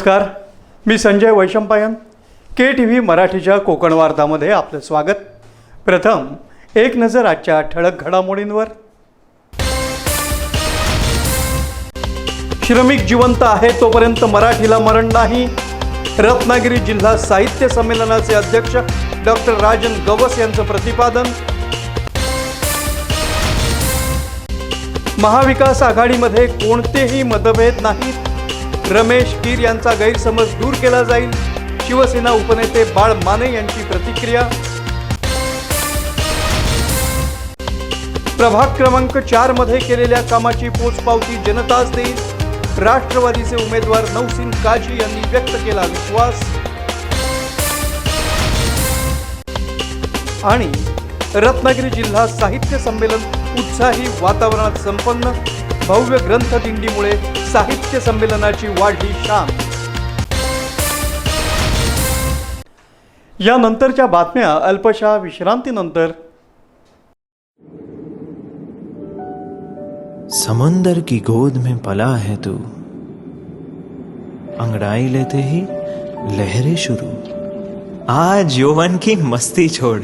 नमस्कार. मी Sanjay Vaishampayan. K T V मराठीच्या कोकण वार्तामध्ये आपलं स्वागत. प्रथम एक नजर आजच्या ठळक घडामोडींवर. श्रमिक जिवंत आहे तोपर्यंत मराठीला मरण नाही. रत्नागिरी जिल्हा साहित्य संमेलनाचे अध्यक्ष डॉक्टर राजन गवस यांचं प्रतिपादन. महाविकास आघाडीमध्ये कोणतेही मतभेद नाहीत. रमेश कीर यांचा गैरसमज दूर केला जाईल. शिवसेना उपनेते बाळ माने यांची प्रतिक्रिया. प्रभाग क्रमांक चारमध्ये केलेल्या कामाची पोचपावती जनताच देईल. राष्ट्रवादीचे उमेदवार नवसिंग काझी यांनी व्यक्त केला विश्वास. आणि रत्नागिरी जिल्हा साहित्य संमेलन उत्साही वातावरणात संपन्न. भव्य ग्रंथ दिंडीमुळे साहित्य संमेलनाची वाढली शान. यानंतरच्या बातम्या अल्पशा विश्रांतीनंतर. समंदर की गोद में पला है तू। अंगड़ाई लेते ही लहरें शुरू। आज यौवन की मस्ती छोड़।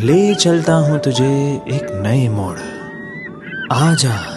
ले चलता हूं तुझे एक नए मोड़। आ जा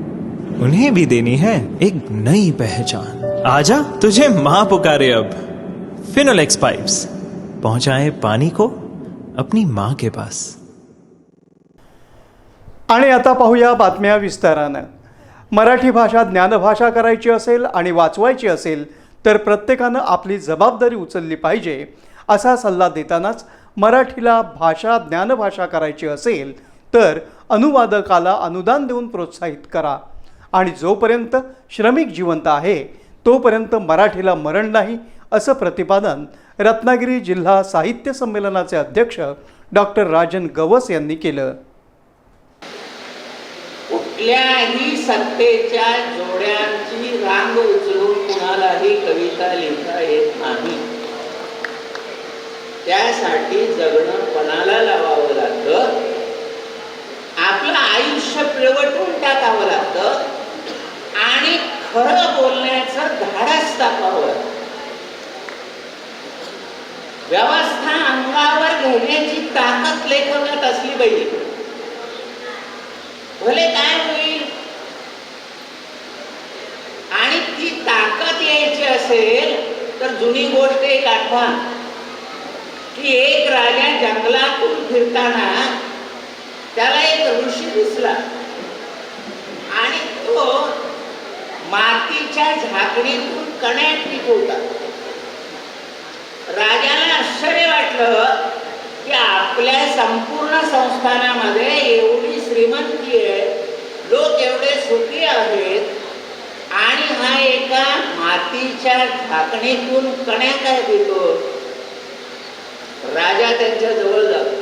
उन्हें भी देनी है एक नई पहचान। आजा तुझे माँ पुकारे अब। फिनोलेक्स पाइप्स पहुंचाए पानी को अपनी माँ के पास। आणि आता पाहूया बातम्या विस्तारानं। मराठी भाषा ज्ञानभाषा करायची असेल आणि वाचवायची असेल तर प्रत्येकानं आपली जबाबदारी उचलली पाहिजे असा सल्ला देतानाच मराठीला भाषा ज्ञानभाषा करायची असेल तर अनुवादकाला अनुदान देऊन प्रोत्साहित करा. आणि जोपर्यंत श्रमिक जिवंत आहे तोपर्यंत मराठीला मरण नाही असं प्रतिपादन रत्नागिरी जिल्हा साहित्य संमेलनाचे अध्यक्ष डॉक्टर राजन गवस यांनी केलं. कुठल्याही सत्तेच्या जोड्यांची रांग उचलून कुणालाही कविता लिहिता येत नाही. त्यासाठी जगणं पणाला लावावं लागतं? आपलं आयुष्य पिळवटून टाकावं लागतं? बोलण्याचं धाडस दाखवावं व्यवस्था अंगावर घेण्याची ताकद लेखकात असली पाहिजे. भले काय होईल. आणि ती ताकद यायची असेल तर जुनी गोष्ट एक आठवा. की एक राजा जंगलातून फिरताना त्याला एक ऋषी दिसला. आणि तो मातीच्या झाकणीतून कण्या पिकवतात. राजाला आश्चर्य वाटलं की आपल्या संपूर्ण संस्थानामध्ये एवढी श्रीमंती आहे लोक एवढे सुखी आहेत. आणि हा एका मातीच्या झाकणीतून कण्या काय देतो राजा त्यांच्या जवळ जातो.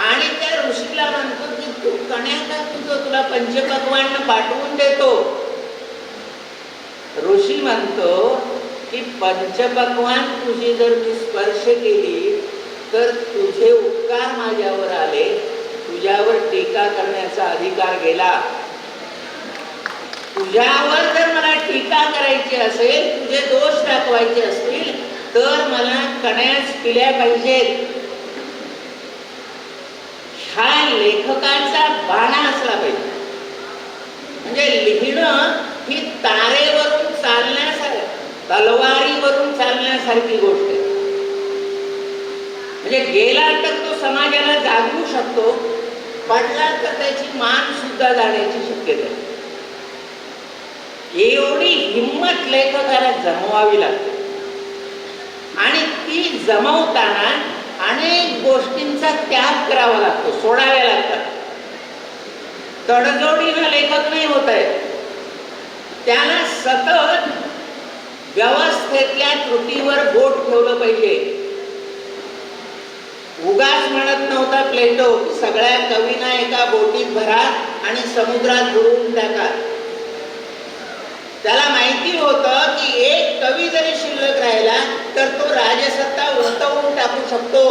आणि त्या ऋषीला म्हणतो की तू कण्या काय तुझं तुला पंचपक्वान पाठवून देतो ऋषी म्हणतो की पंचपक्वान तुझी जर मी स्पर्श केली तर तुझे उपकार माझ्यावर आले. तुझ्यावर टीका करण्याचा अधिकार गेला. तुझ्यावर जर मला टीका करायची असेल तुझे दोष दाखवायचे असतील तर मला कण्याच पिल्या पाहिजेत. हा लेखकाचा बाणा असला पाहिजे. म्हणजे लिहिणं ही तारेवरून चालण्यासारखी तलवारीवरून चालण्यासारखी गोष्ट आहे. म्हणजे गेला तर तो समाजाला जागवू शकतो पडला तर त्याची मान सुद्धा जाण्याची शक्यता आहे. एवढी हिंमत लेखकाला जमवावी लागते. आणि ती जमवताना अनेक गोष्टींचा त्याग करावा लागतो सोडाव्या लागतात. तडजोडीला लेखक नाही होत आहे त्याला सतत व्यवस्थेतल्या त्रुटीवर बोट ठेवलं पाहिजे. उगाच म्हणत नव्हता प्लेटो सगळ्या कवींना एका बोटीत भरा आणि समुद्रात बुडवून टाका. त्याला माहिती होतं की एक कवी जरी शिल्लक राहिला तर तो राजसत्ता उलटवून टाकू शकतो.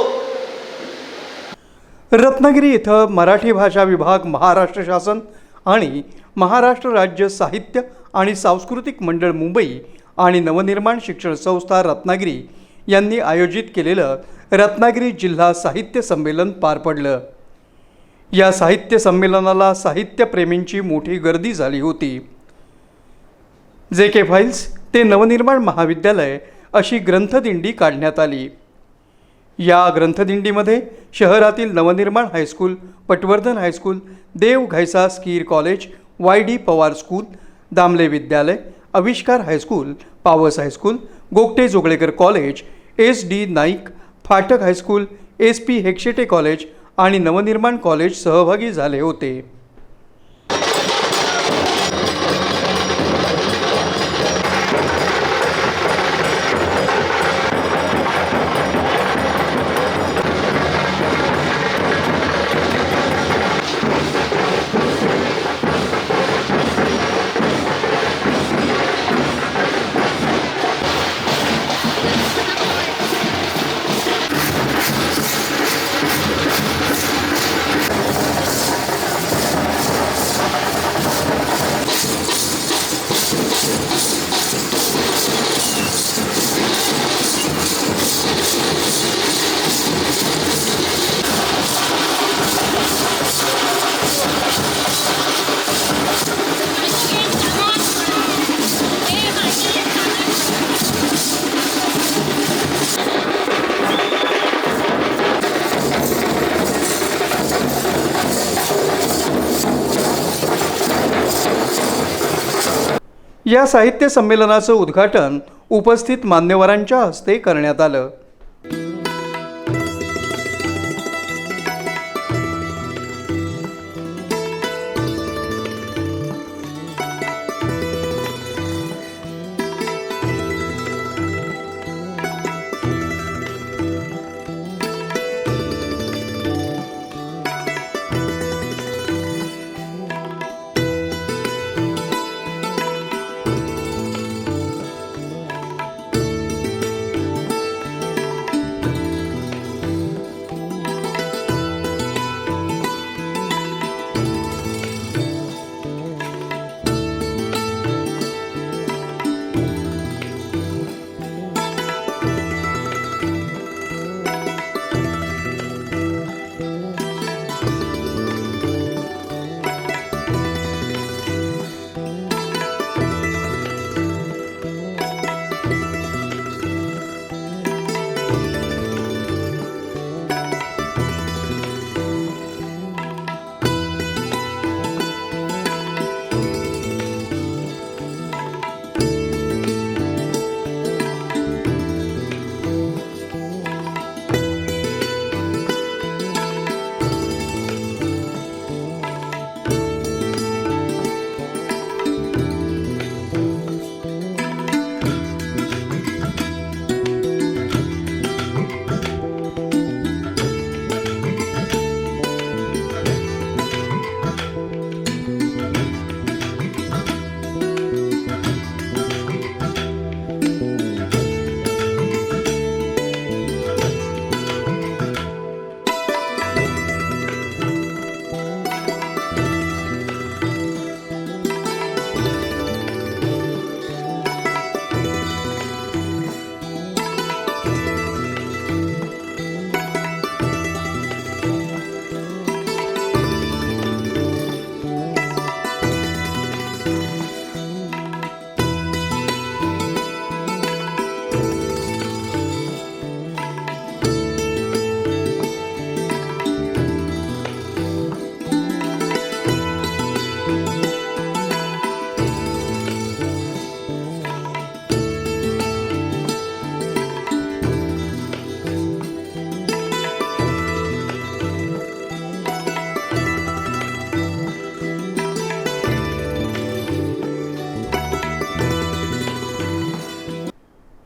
रत्नागिरी इथं मराठी भाषा विभाग महाराष्ट्र शासन आणि महाराष्ट्र राज्य साहित्य आणि सांस्कृतिक मंडळ मुंबई आणि नवनिर्माण शिक्षण संस्था रत्नागिरी यांनी आयोजित केलेलं रत्नागिरी जिल्हा साहित्य संमेलन पार पडलं. या साहित्य संमेलनाला साहित्यप्रेमींची मोठी गर्दी झाली होती. जे के फाईल्स ते नवनिर्माण महाविद्यालय अशी ग्रंथदिंडी काढण्यात आली. या ग्रंथदिंडीमध्ये शहरातील Navnirman high school Patwardhan high school Dev Ghaisas Keer college Y D Pawar school Damle Vidyalaya Avishkar high school Pawas high school Gogate Joglekar college S D Naik Phatak high school S P Hegshete college आणि Navnirman college सहभागी झाले होते. या साहित्य संमेलनाचं उद्घाटन उपस्थित मान्यवरांच्या हस्ते करण्यात आलं.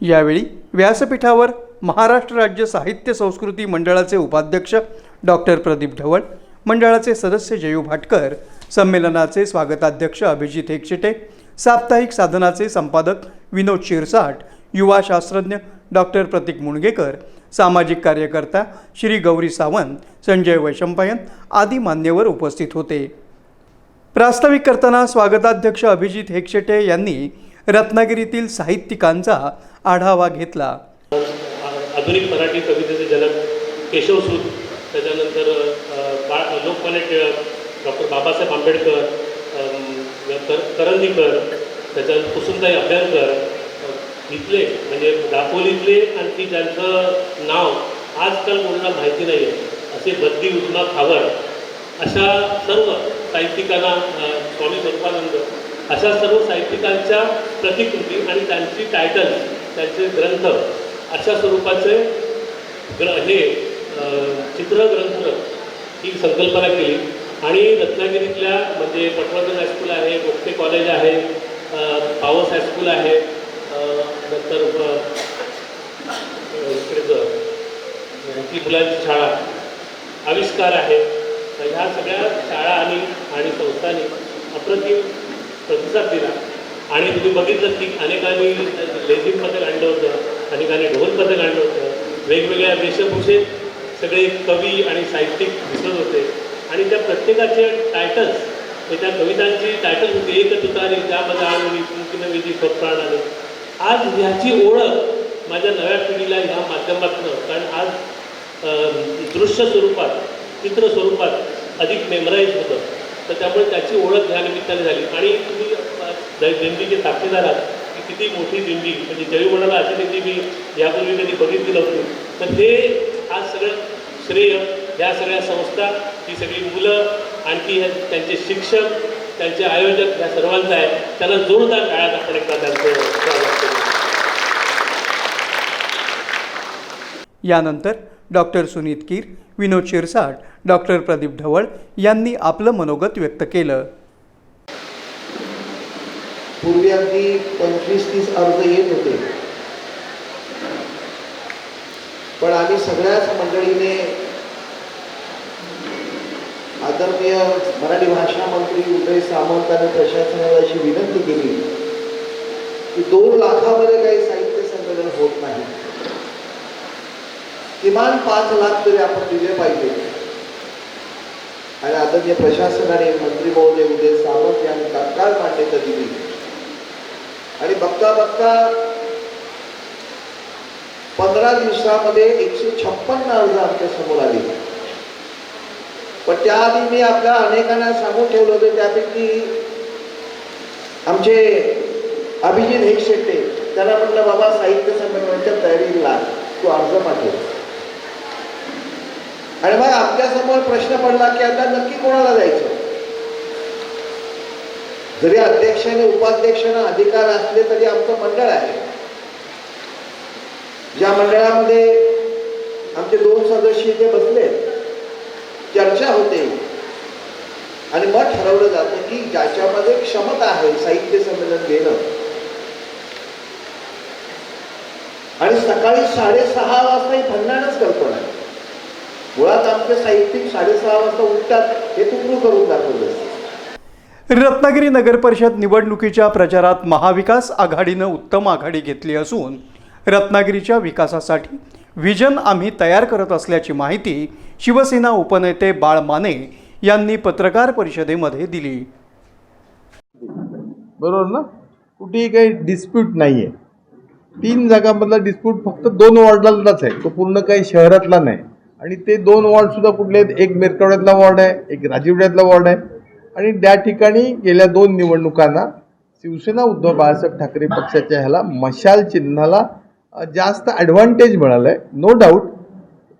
यावेळी व्यासपीठावर महाराष्ट्र राज्य साहित्य संस्कृती मंडळाचे उपाध्यक्ष डॉक्टर प्रदीप ढवळ मंडळाचे सदस्य जयू भाटकर संमेलनाचे स्वागताध्यक्ष अभिजित एकशिटे साप्ताहिक साधनाचे संपादक विनोद शिरसाट युवा शास्त्रज्ञ डॉक्टर प्रतीक मुणगेकर सामाजिक कार्यकर्ता श्री गौरी सावंत संजय वैशंपायन आदी मान्यवर उपस्थित होते. प्रास्ताविक करताना स्वागताध्यक्ष अभिजित हेगशेटे यांनी रत्नागिरीतील साहित्यिकांचा आढावा घेतला. आधुनिक मराठी कवितेचे जनक केशवसूत त्याच्यानंतर अ, बा लोकमान्य टिळक डॉक्टर बाबासाहेब आंबेडकर करंदीकर त्याच्यानंतर कुसुमताई अभ्यंकर इथले म्हणजे दापोलीतले आणखी ज्यांचं नाव आजकाल कोणाला माहिती नाही आहे असे बद्दी उष्मा खावर अशा सर्व साहित्यिकांना स्वामी स्वरूपानंद अशा सर्व साहित्यिकांच्या प्रतिकृती आणि त्यांची टायटल्स त्यांचे ग्रंथ अशा स्वरूपाचे ग्र हे चित्रग्रंथ ही संकल्पना केली. आणि रत्नागिरीतल्या म्हणजे पटवर्धन हायस्कूल आहे गोखले कॉलेज आहे पावस हायस्कूल आहे नंतर अ, ती मुलांची शाळा आविष्कार आहे. ह्या सगळ्या शाळा आणि आणि संस्थांनी अप्रतिम प्रतिसाद दिला. आणि तुम्ही बघितलं की अनेकांनी लेझिम पथक आणलं होतं अनेकांनी ढोल पथक आणलं होतं. वेगवेगळ्या वेशभूषेत सगळे कवी आणि साहित्यिक दिसत होते. आणि त्या प्रत्येकाचे टायटल्स हे त्या कवितांची टायटल होती एक तुतारी त्यामध्ये आणून कुंकिन विधी स्वप्राणाने आज ह्याची ओळख माझ्या नव्या पिढीला ह्या माध्यमातून कारण आज दृश्य स्वरूपात चित्र स्वरूपात अधिक मेमराईज होतं. तर त्यामुळे त्याची ओळख ह्या निमित्ताने झाली. आणि तुम्ही दिंडीचे साक्षीदार आहात की किती मोठी दिंडी. म्हणजे जरी म्हणाला अशी दिंडी मी यापूर्वी कधी बघितली नव्हती तर ते आज सगळं श्रेय ह्या सगळ्या संस्था ही सगळी मुलं आणखी त्यांचे शिक्षक त्यांचे आयोजक ह्या सर्वांचं आहे. त्यांना जोरदार काळात आपण एकदा त्यांचं यानंतर डॉक्टर सुनीत कीर विनोद शिरसाट डॉक्टर प्रदीप ढवळ यांनी आपलं मनोगत व्यक्त केलं. पूर्वी अगदी पंचवीस तीस अर्ज येत होते. पण आम्ही सगळ्याच मंडळीने आदरणीय मराठी भाषा मंत्री उदय सामंत आणि प्रशासनाला अशी विनंती केली की दोन लाखामध्ये काही साहित्य संमेलन होत नाही. किमान पाच लाख तरी आपण दिले पाहिजे. आणि आदरणीय प्रशासनाने मंत्री महोदय उदय सावंत यांनी तात्काळ मान्यता दिली. आणि बघता बघता पंधरा दिवसामध्ये एकशे छप्पन्न अर्ज आमच्यासमोर आले. पण त्याआधी मी आपल्या अनेकांना सांगून ठेवलं होतं त्यापैकी आमचे अभिजित हेगशेट्टे त्यांना म्हटलं बाबा साहित्य संमेलनाच्या तयारीला तू अर्ज पाठव. आणि मग आपल्यासमोर प्रश्न पडला की आता नक्की कोणाला जायचं? जरी अध्यक्षाने आणि उपाध्यक्षांना अधिकार असले तरी आमचं मंडळ आहे. ज्या मंडळामध्ये आमचे दोन सदस्य जे बसले चर्चा होते आणि मग ठरवलं जातं की ज्याच्यामध्ये क्षमता आहे साहित्य संमेलन घेणं. आणि सकाळी साडेसहा वाजता ही भंडाणच कल्पना आहे मुळात आमचे साहित्यिक साडेसहा वाजता उठतात हे तू करून दाखवलं रत्नागिरी नगरपरिषद निवडणुकीच्या प्रचारात महाविकास आघाडीनं उत्तम आघाडी घेतली असून रत्नागिरीच्या विकासासाठी व्हिजन आम्ही तयार करत असल्याची माहिती शिवसेना उपनेते बाळ माने यांनी पत्रकार परिषदेमध्ये दिली. बरोबर ना? कुठेही काही डिस्प्यूट नाही आहे तीन जागांमधला डिस्प्यूट फक्त दोन वॉर्डलाच आहे. तो पूर्ण काही शहरातला नाही. आणि ते दोन वॉर्डसुद्धा कुठले आहेत? एक मेरकवड्यातला वॉर्ड आहे एक राजीवड्यातला वॉर्ड आहे. आणि त्या ठिकाणी गेल्या दोन निवडणुकांना शिवसेना उद्धव बाळासाहेब ठाकरे पक्षाच्या ह्याला मशाल चिन्हाला जास्त ॲडव्हान्टेज मिळालं आहे नो डाऊट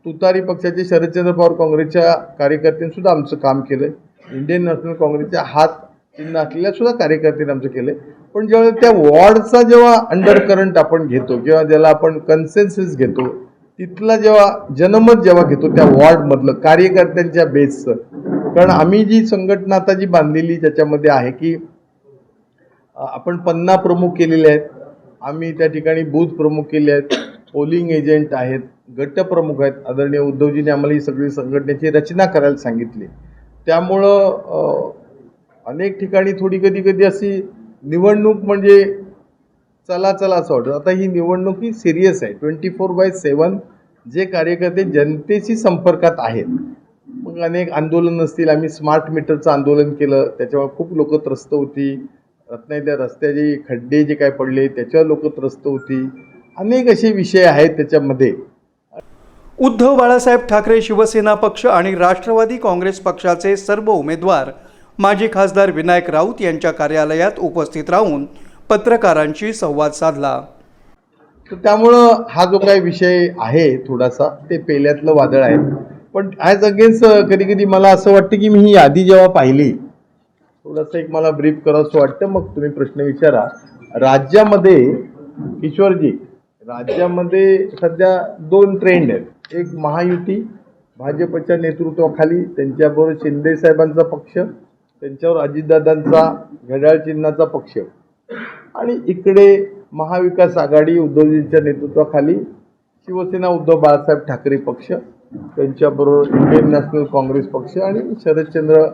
तुतारी पक्षाचे शरदचंद्र पवार काँग्रेसच्या कार्यकर्त्यांनीसुद्धा आमचं काम केलं आहे इंडियन नॅशनल काँग्रेसच्या हात चिन्ह असलेल्या सुद्धा कार्यकर्त्यांनी आमचं केलं पण जेव्हा त्या वॉर्डचा जेव्हा अंडर करंट आपण घेतो किंवा ज्याला आपण कन्सेन्सेस घेतो तिथला जेव्हा जनमत जेव्हा घेतो त्या वॉर्डमधलं कार्यकर्त्यांच्या बेसचं. कारण आम्ही जी संघटना आता जी बांधलेली त्याच्यामध्ये आहे की आपण पन्ना प्रमुख केलेले आहेत. आम्ही त्या ठिकाणी बूथ प्रमुख केले आहेत. पोलिंग एजंट आहेत. गट प्रमुख आहेत. आदरणीय उद्धवजीने आम्हाला ही सगळी संघटनेची रचना करायला सांगितली. त्यामुळं अनेक ठिकाणी थोडी कधी कधी अशी निवडणूक म्हणजे चला चला असं वाटतं. आता ही निवडणूक ही सिरियस आहे. ट्वेंटी फोर बाय सेवन जे कार्यकर्ते जनतेशी संपर्कात आहेत. मग अनेक आंदोलन असतील. आम्ही स्मार्ट मीटरचं आंदोलन केलं. त्याच्यावर खूप लोक त्रस्त होती. रत्नागिरीच्या रस्त्याचे खड्डे जे काय पडले त्याच्यावर लोक त्रस्त होती. अनेक असे विषय आहेत त्याच्यामध्ये. उद्धव बाळासाहेब ठाकरे शिवसेना पक्ष आणि राष्ट्रवादी काँग्रेस पक्षाचे सर्व उमेदवार माजी खासदार विनायक राऊत यांच्या कार्यालयात उपस्थित राहून पत्रकारांशी संवाद साधला. तर त्यामुळं हा जो काही विषय आहे थोडासा ते पेल्यातलं वादळ आहे. पण ॲज अगेन्स्ट कधी कधी मला असं वाटतं की मी ही यादी जेव्हा पाहिली थोडंसं एक मला ब्रीफ करावंसं वाटतं. मग तुम्ही प्रश्न विचारा. राज्यामध्ये किशोरजी राज्यामध्ये सध्या दोन ट्रेंड आहेत. एक महायुती भाजपच्या नेतृत्वाखाली त्यांच्याबरोबर शिंदे साहेबांचा पक्ष त्यांच्यावर अजितदादांचा घड्याळ चिन्हाचा पक्ष. आणि इकडे महाविकास आघाडी उद्धवजींच्या नेतृत्वाखाली शिवसेना उद्धव बाळासाहेब ठाकरे पक्ष त्यांच्याबरोबर इंडियन नॅशनल काँग्रेस पक्ष आणि शरदचंद्र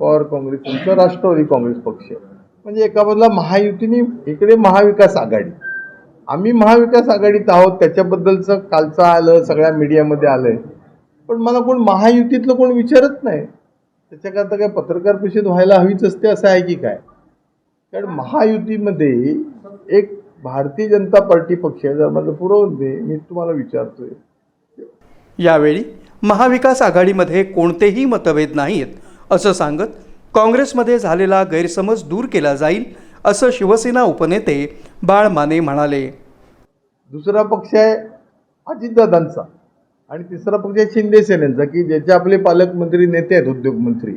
पवार काँग्रेस पक्ष राष्ट्रवादी काँग्रेस पक्ष. म्हणजे एका बाजूला महायुतीने इकडे महाविकास आघाडी. आम्ही महाविकास आघाडीत आहोत त्याच्याबद्दलचं कालचं आलं सगळ्या मीडियामध्ये आलं आहे पण मला कोण महायुतीतलं कोण विचारत नाही. त्याच्याकरता काय पत्रकार परिषद व्हायला हवीच असते असं आहे की काय? कारण महायुतीमध्ये एक भारतीय जनता पार्टी पक्ष आहे. जर माझं पुरवून दे मी तुम्हाला विचारतोय. यावेळी महाविकास आघाडीमध्ये कोणतेही मतभेद नाहीत असं सांगत काँग्रेसमध्ये झालेला गैरसमज दूर केला जाईल असं शिवसेना उपनेते बाळ माने म्हणाले. दुसरा पक्ष आहे अजितदादांचा. आणि तिसरा पक्ष आहे शिंदे सेनेचा की ज्याचे आपले पालकमंत्री नेते आहेत उद्योगमंत्री.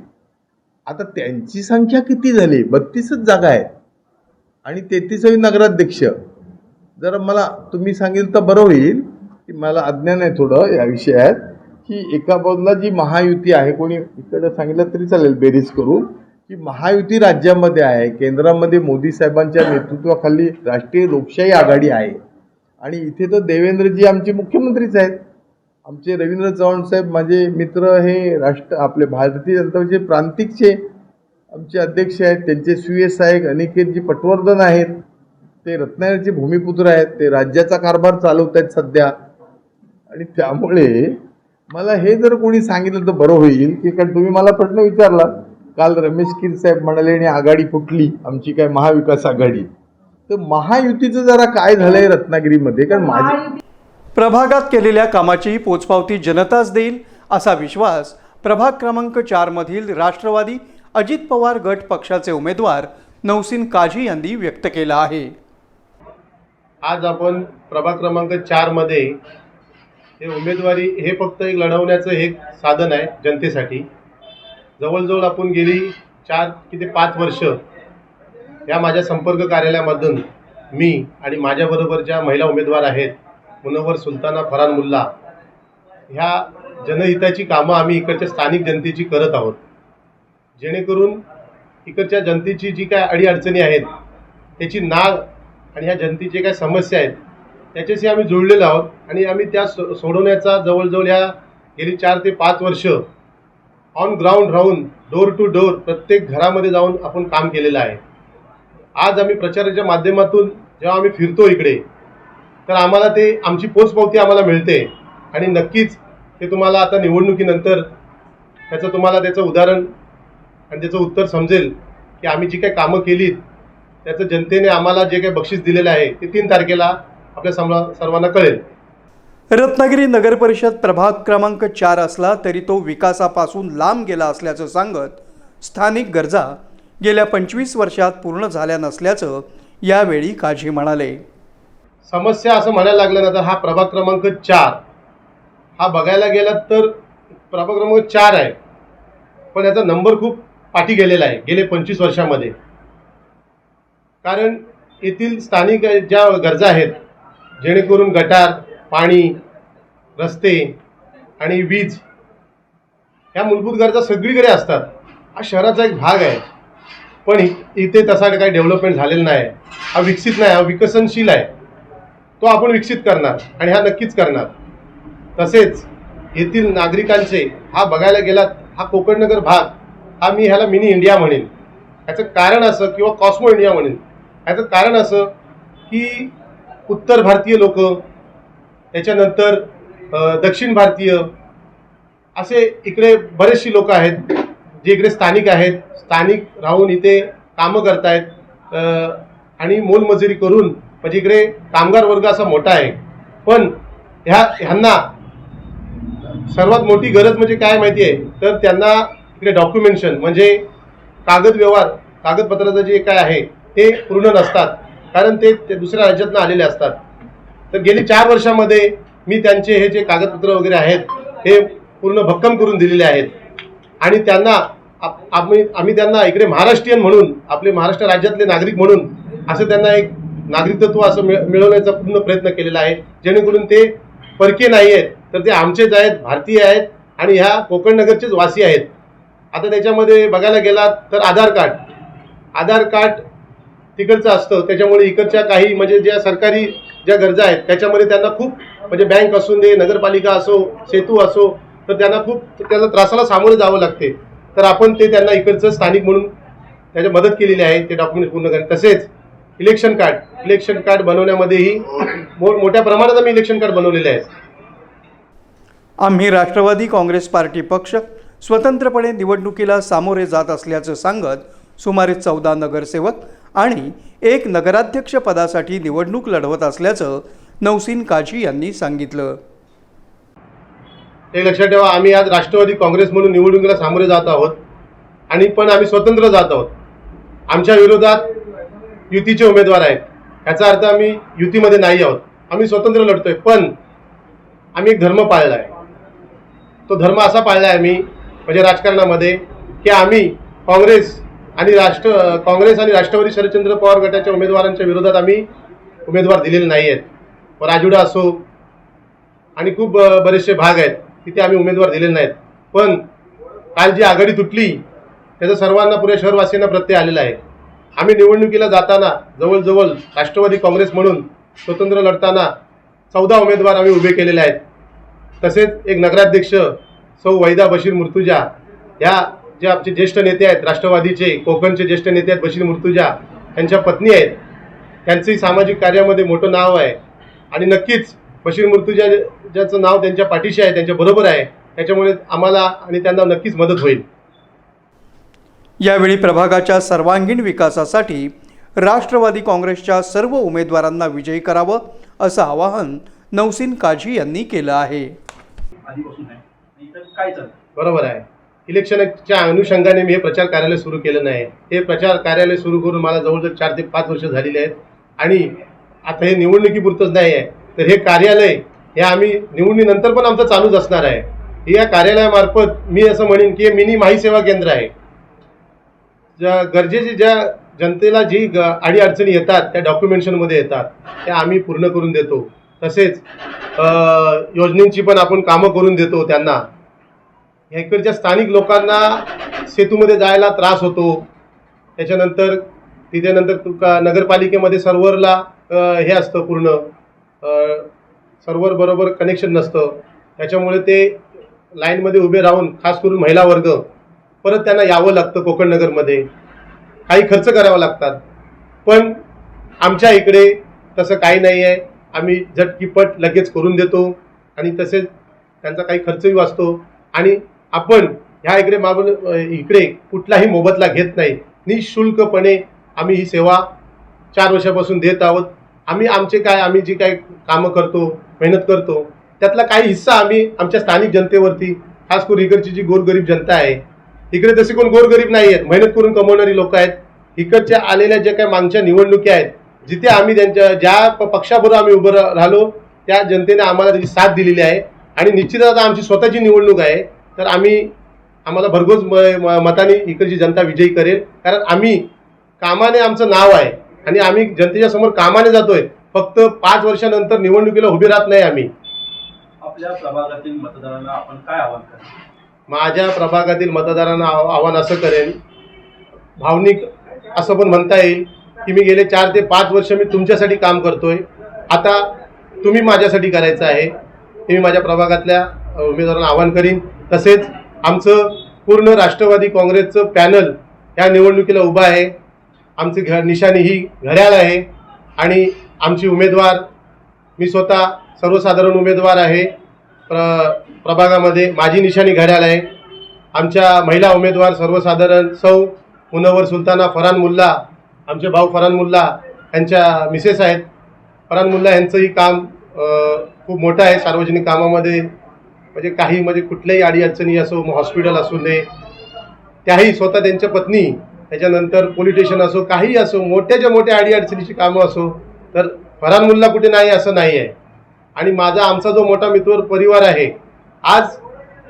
आता त्यांची संख्या किती झाली? बत्तीसच जागा आहेत. आणि तेहतीसावी नगराध्यक्ष. जर मला तुम्ही सांगितलं तर बरं होईल की मला अज्ञान आहे थोडं या विषयात की एका बाजूला जी महायुती आहे कोणी इकडं सांगितलं तरी चालेल बेरीज करून की महायुती राज्यामध्ये आहे केंद्रामध्ये मोदी साहेबांच्या नेतृत्वाखाली राष्ट्रीय लोकशाही आघाडी आहे. आणि इथे तर देवेंद्रजी आमचे मुख्यमंत्रीच आहेत. आमचे रवींद्र चव्हाण साहेब माझे मित्र हे राष्ट्र आपले भारतीय जनता पक्षाचे प्रांतिकचे आमचे अध्यक्ष आहेत त्यांचे सुये साहेब अनिकेतजी पटवर्धन आहेत ते रत्नागिरीचे भूमिपुत्र आहेत ते राज्याचा कारभार चालवत आहेत सध्या. आणि त्यामुळे मला हे जर कोणी सांगितलं तर बरं होईल की कारण तुम्ही मला प्रश्न विचारला काल रमेश कीर साहेब म्हणाले आणि आघाडी फुटली आमची काय महाविकास आघाडी. तर महायुतीचं जरा काय झालंय रत्नागिरीमध्ये? कारण माझे प्रभागात केलेल्या कामाची पोचपावती जनताच देईल असा विश्वास प्रभाग क्रमांक चारमधील राष्ट्रवादी अजित पवार गट पक्षाचे उमेदवार नौसिन काझी यांनी व्यक्त केला आहे. आज आपण प्रभाग क्रमांक चारमध्ये हे उमेदवारी हे फक्त एक लढवण्याचं एक साधन आहे जनतेसाठी. जवळजवळ आपण गेली चार किती पाच वर्ष या माझ्या संपर्क कार्यालयामधून मी आणि माझ्याबरोबरच्या महिला उमेदवार आहेत मुनव्वर सुलताना फरान मुल्ला ह्या जनहिताची कामं आम्ही इकडच्या स्थानिक जनतेची करत आहोत. जेणेकरून इकडच्या जनतेची जी काय अडीअडचणी आहेत त्याची नाळ आणि ह्या जनतेचे काय समस्या आहेत त्याच्याशी आम्ही जुळलेलो आहोत आणि आम्ही त्या सो सोडवण्याचा जवळजवळ ह्या गेली चार ते पाच वर्ष ऑन ग्राउंड राहून डोर टू डोर प्रत्येक घरामध्ये जाऊन आपण काम केलेलं आहे. आज आम्ही प्रचाराच्या माध्यमातून जेव्हा आम्ही फिरतो इकडे तर आम्हाला ते आमची पोचपावती आम्हाला मिळते. आणि नक्कीच ते तुम्हाला आता निवडणुकीनंतर त्याचं तुम्हाला त्याचं उदाहरण आणि त्याचं उत्तर समजेल की आम्ही जी काही कामं केलीत त्याचं जनतेने आम्हाला जे काही बक्षीस दिलेलं आहे ते तीन तारखेला आपल्या समला सर्वांना कळेल. रत्नागिरी नगरपरिषद प्रभाग क्रमांक चार असला तरी तो विकासापासून लांब गेला असल्याचं सांगत स्थानिक गरजा गेल्या पंचवीस वर्षात पूर्ण झाल्या नसल्याचं यावेळी काझी म्हणाले. समस्या असं म्हणायला लागल्यानंतर ना तर हा प्रभाग क्रमांक चार. हा बघायला गेला तर प्रभाग क्रमांक चार आहे. पण याचा नंबर खूप पाठी गेलेला आहे गेले पंचवीस वर्षामध्ये. कारण येथील स्थानिक ज्या गरजा आहेत जेणेकरून गटार पाणी रस्ते आणि वीज ह्या मूलभूत गरजा सगळीकडे असतात. हा शहराचा एक भाग आहे. पण इथे तसा काही डेव्हलपमेंट झालेलं नाही. हा विकसित नाही हा विकसनशील आहे. तो आपण विकसित करणार आणि हा नक्कीच करणार. तसेच येथील नागरिकांचे हा बघायला गेलात हा कोकणनगर भाग हा मी ह्याला मिनी इंडिया म्हणेन. ह्याचं कारण असं किंवा कॉस्मो इंडिया म्हणेन. ह्याचं कारण असं की उत्तर भारतीय लोक त्याच्यानंतर दक्षिण भारतीय असे इकडे बरेचशी लोक आहेत जे इकडे स्थानिक आहेत. स्थानिक राहून इथे कामं करतायत आणि मोलमजुरी करून म्हणजे इकडे कामगार वर्ग असा मोठा आहे. पण ह्या ह्यांना सर्वात मोठी गरज म्हणजे काय माहिती आहे? तर त्यांना इकडे डॉक्युमेंटेशन म्हणजे कागद व्यवहार कागदपत्राचं जे काय आहे ते पूर्ण नसतात. कारण ते ते दुसऱ्या राज्यातनं आलेले असतात. तर गेली चार वर्षामध्ये मी त्यांचे हे जे कागदपत्र वगैरे आहेत हे पूर्ण भक्कम करून दिलेले आहेत. आणि त्यांना आप- आम्ही आम्ही त्यांना इकडे महाराष्ट्रीयन म्हणून आपले महाराष्ट्र राज्यातले नागरिक म्हणून असं त्यांना एक नागरिकत्व असं मिळवण्याचा पूर्ण प्रयत्न केलेला आहे. जेणेकरून ते परके नाही आहेत तर ते आमचेच आहेत भारतीय आहेत आणि ह्या कोकण नगरचेच वासी आहेत. आता त्याच्यामध्ये बघायला गेलात तर आधार कार्ड आधार कार्ड तिकडचं असतं. त्याच्यामुळे इकडच्या काही म्हणजे ज्या सरकारी ज्या गरजा आहेत त्याच्यामध्ये त्यांना खूप म्हणजे बँक असून दे नगरपालिका असो सेतू असो तर त्यांना खूप त्यांना त्रासाला सामोरे जावं लागते. तर आपण ते त्यांना इकडचं स्थानिक म्हणून त्याच्या मदत केलेली आहे ते डॉक्युमेंट पूर्ण करणे तसेच इलेक्शन कार्ड इलेक्शन कार्ड बनवण्यामध्येही मोठ्या प्रमाणात आम्ही इलेक्शन कार्ड बनवलेले आहेत. आम्ही राष्ट्रवादी काँग्रेस पार्टी पक्ष स्वतंत्रपणे निवडणुकीला सामोरे जात असल्याचं सांगत सुमारे चौदा नगरसेवक आणि एक नगराध्यक्ष पदासाठी निवडणूक लढवत असल्याचं नौसीन काझी यांनी सांगितलं. हे लक्षात ठेवा आम्ही आज राष्ट्रवादी काँग्रेस म्हणून निवडणुकीला सामोरे जात आहोत आणि पण आम्ही स्वतंत्र जात आहोत. आमच्या विरोधात युतीचे उमेदवार आहेत. ह्याचा अर्थ आम्ही युतीमध्ये नाही आहोत. आम्ही स्वतंत्र लढतोय पण आम्ही एक धर्म पाळला आहे तो धर्म असा पाळला आहे आम्ही म्हणजे राजकारणामध्ये की आम्ही काँग्रेस आणि राष्ट्र काँग्रेस आणि राष्ट्रवादी शरदचंद्र पवार गटाच्या उमेदवारांच्या विरोधात आम्ही उमेदवार दिलेले नाही आहेत. व राजुडा असो आणि खूप बरेचसे भाग आहेत तिथे आम्ही उमेदवार दिलेले नाहीत. पण काल जी आघाडी तुटली त्याचा सर्वांना पुऱ्या शहरवासियांना प्रत्यय आलेला आहे. आम्ही निवडणुकीला जाताना जवळजवळ राष्ट्रवादी काँग्रेस म्हणून स्वतंत्र लढताना चौदा उमेदवार आम्ही उभे केलेले आहेत. तसेच एक नगराध्यक्ष सौ वैदा बशीर मुर्तुजा ह्या जे आमचे ज्येष्ठ नेते आहेत राष्ट्रवादीचे कोकणचे ज्येष्ठ नेते आहेत बशीर मुर्तुजा यांच्या पत्नी आहेत. त्यांचंही सामाजिक कार्यामध्ये मोठं नाव आहे. आणि नक्कीच बशीर मुर्तुजा ज्याचं नाव त्यांच्या पाठीशी आहे त्यांच्या बरोबर आहे त्याच्यामुळे आम्हाला आणि त्यांना नक्कीच मदत होईल. यावेळी प्रभागाच्या सर्वांगीण विकासासाठी राष्ट्रवादी काँग्रेसच्या सर्व उमेदवारांना विजयी करावं असं आवाहन नौसीन काझी यांनी केलं आहे. बरोबर आहे. इलेक्शनच्या अनुषंगाने मी हे प्रचार कार्यालय सुरू केलं नाही. हे प्रचार कार्यालय सुरू करून मला जवळजवळ चार ते पाच वर्ष झालेली आहेत. आणि आता हे निवडणुकीपुरतंच नाही आहे. तर हे कार्यालय हे आम्ही निवडणुकीनंतर पण आमचं चालूच असणार आहे. हे या कार्यालयामार्फत मी असं म्हणेन की हे मिनी माही सेवा केंद्र आहे. ज्या गरजेची ज्या जनतेला जी ग अडीअडचणी येतात त्या डॉक्युमेंटेशनमध्ये येतात त्या आम्ही पूर्ण करून देतो. तसेच योजनेची पण आपण कामं करून देतो त्यांना. ह्या इकडच्या स्थानिक लोकांना सेतूमध्ये जायला त्रास होतो. त्याच्यानंतर तिच्यानंतर तुका नगरपालिकेमध्ये सर्व्हरला हे असतं पूर्ण. सर्व्हर बरोबर कनेक्शन नसतं. त्याच्यामुळे ते लाईनमध्ये उभे राहून खास करून महिला वर्ग परत त्यांना यावं लागतं कोकण नगरमध्ये काही खर्च करावा लागतात. पण आमच्या इकडे तसं काही नाही आहे आम्ही झटकीपट लगेच करून देतो आणि तसेच त्यांचा काही खर्चही वाचतो. आणि आपण ह्या इकडे मागून इकडे कुठलाही मोबदला घेत नाही. निशुल्कपणे आम्ही ही सेवा चार वर्षापासून देत आहोत. आम्ही आमचे काय आम्ही जी काय कामं करतो मेहनत करतो त्यातला काही हिस्सा आम्ही आमच्या स्थानिक जनतेवरती खास करून इकडची जी गोरगरीब जनता आहे इकडे तसे कोण गोरगरीब नाही आहेत मेहनत करून कमवणारी लोक आहेत. इकडच्या आलेल्या ज्या काही मागच्या निवडणुकी आहेत जिथे आम्ही त्यांच्या ज्या प- पक्षाबरोबर आम्ही उभं राहिलो त्या जनतेने आम्हाला त्याची साथ दिलेली आहे. आणि निश्चितच आता आमची स्वतःची निवडणूक आहे. तर आम्ही आम्हाला भरघोस म- म- मताने इकडची जनता विजयी करेल. कारण आम्ही कामाने आमचं नाव आहे. आणि आम्ही जनतेच्या समोर कामाने जातोय. फक्त पाच वर्षानंतर निवडणुकीला उभे राहत नाही आम्ही. आपल्या प्रभागातील मतदारांना आपण काय आवाहन करतो माझ्या प्रभागातील मतदारांना आव- आव्हान असं करेन भावनिक असं पण म्हणता येईल की मी गेले चार ते पाच वर्ष मी तुमच्यासाठी काम करतोय. आता तुम्ही माझ्यासाठी करायचं आहे. हे मी माझ्या प्रभागातल्या उमेदवारांना आवाहन करीन. तसेच आमचं पूर्ण राष्ट्रवादी काँग्रेसचं पॅनल या निवडणुकीला उभं आहे. आमची घ निशाणी ही घड्याळ आहे. आणि आमची उमेदवार मी स्वतः सर्वसाधारण उमेदवार आहे. प्र प्रभागामध्ये माझी निशाणी घड्याळ आहे. आमच्या महिला उमेदवार सर्वसाधारण सौ मुनवर सुलताना फरान मुल्ला आमचे भाऊ फरान मुल्ला यांच्या मिसेस आहेत. फरान मुल्ला यांचंही काम खूप मोठं आहे. सार्वजनिक कामामध्ये म्हणजे काही म्हणजे कुठल्याही अडीअडचणी असो मग हॉस्पिटल असू नये त्याही स्वतः त्यांच्या पत्नी त्याच्यानंतर पोलीस स्टेशन असो काही असो मोठ्याच्या मोठ्या अडीअडचणीची कामं असो तर फरान मुल्ला कुठे नाही असं नाही आहे आणि माझा आमचा जो मोठा मित्र परिवार आहे आज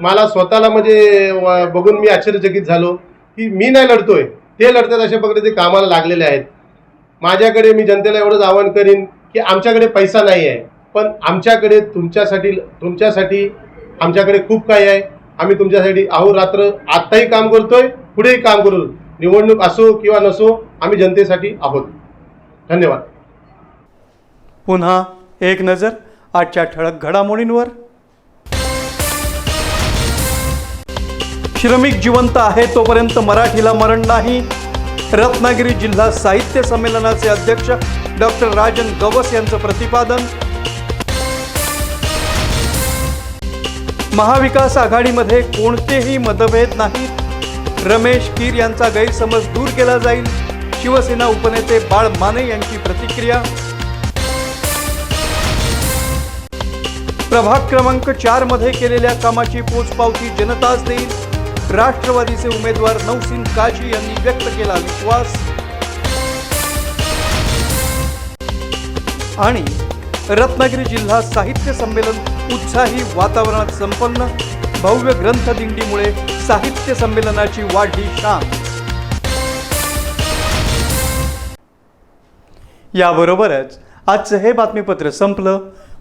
मला स्वतःला म्हणजे बघून मी आश्चर्यचकित झालो की मी नाही लढतोय. ते लढतात अशा प्रकारे ते कामाला लागलेले आहेत. माझ्याकडे मी जनतेला एवढंच आवाहन करीन की आमच्याकडे पैसा नाही आहे पण आमच्याकडे तुमच्यासाठी तुमच्यासाठी आमच्याकडे खूप काही आहे. आम्ही तुमच्यासाठी अहोरात्र आत्ताही काम करतोय पुढेही काम करू. निवडणूक असो किंवा नसो आम्ही जनतेसाठी आहोत. धन्यवाद. पुन्हा एक नजर. आजच्या ठळक घडामोडींवर. श्रमिक जिवंत आहे तोपर्यंत मराठीला मरण नाही. रत्नागिरी जिल्हा साहित्य संमेलनाचे अध्यक्ष डॉक्टर राजन गवस यांचं प्रतिपादन. महाविकास आघाडीमध्ये कोणतेही मतभेद नाहीत. रमेश कीर यांचा गैरसमज दूर केला जाईल. शिवसेना उपनेते बाळ माने यांची प्रतिक्रिया. प्रभाग क्रमांक चारमध्ये केलेल्या कामाची पोचपावती जनताच देईल. राष्ट्रवादीचे उमेदवार नौसिन काजी यांनी व्यक्त केला विश्वास. आणि रत्नागिरी जिल्हा साहित्य संमेलन उत्साही वातावरणात संपन्न. भव्य ग्रंथ दिंडीमुळे साहित्य संमेलनाची वाढली शान. याबरोबरच आजचं हे बातमीपत्र संपलं.